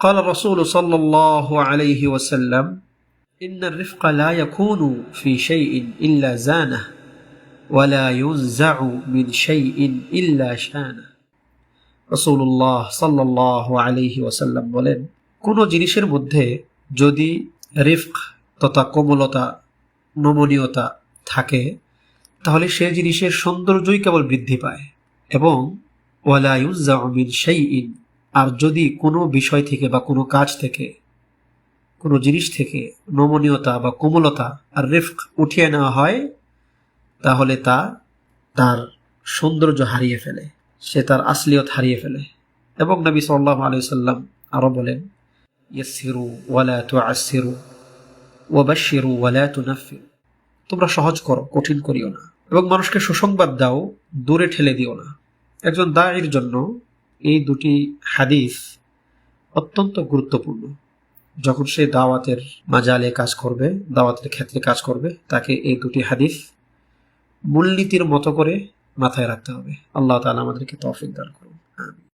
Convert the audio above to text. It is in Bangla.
قال الرسول صلى الله عليه وسلم إن الرفق لا يكون في شيء إلا زانه ولا ينزع من شيء إلا شانه রসুল্লাহ সাল্লাহ আলহি ওসাল্লাম বলেন কোনো জিনিসের মধ্যে যদি রিফক তথা কোমলতা নমনীয়তা থাকে তাহলে সে জিনিসের সৌন্দর্যই কেবল বৃদ্ধি পায় এবং ওয়ালাইউজামিন সেই ইন আর যদি কোনো বিষয় থেকে বা কোনো কাজ থেকে, কোনো জিনিস থেকে নমনীয়তা বা কোমলতা আর রিফক উঠিয়ে নেওয়া হয়, তাহলে তা তার সৌন্দর্য হারিয়ে ফেলে। সে তার আসলিয়ত হারিয়ে ফেলে। এবং নবী সাল্লাহ আলি সাল্লাম আরও বলেন ইয়াসিরু ওয়ালা তু আসিরু ওয়াবাশিরু ওয়ালা তু নাফিরু তোমরা সহজ করো, কঠিন করিও না। এবং মানুষকে সুসংবাদ দাও, দূরে ঠেলে দিও না। একজন দায়ের জন্য এই দুটি হাদিস অত্যন্ত গুরুত্বপূর্ণ। যখন সে দাওয়াতের মাজালে কাজ করবে, দাওয়াতের ক্ষেত্রে কাজ করবে, তাকে এই দুটি হাদিস মূলনীতির মতো করে মাথায় রাখতে হবে। আল্লাহ তালা আমাদেরকে তৌফিক দান করুন। আমিন।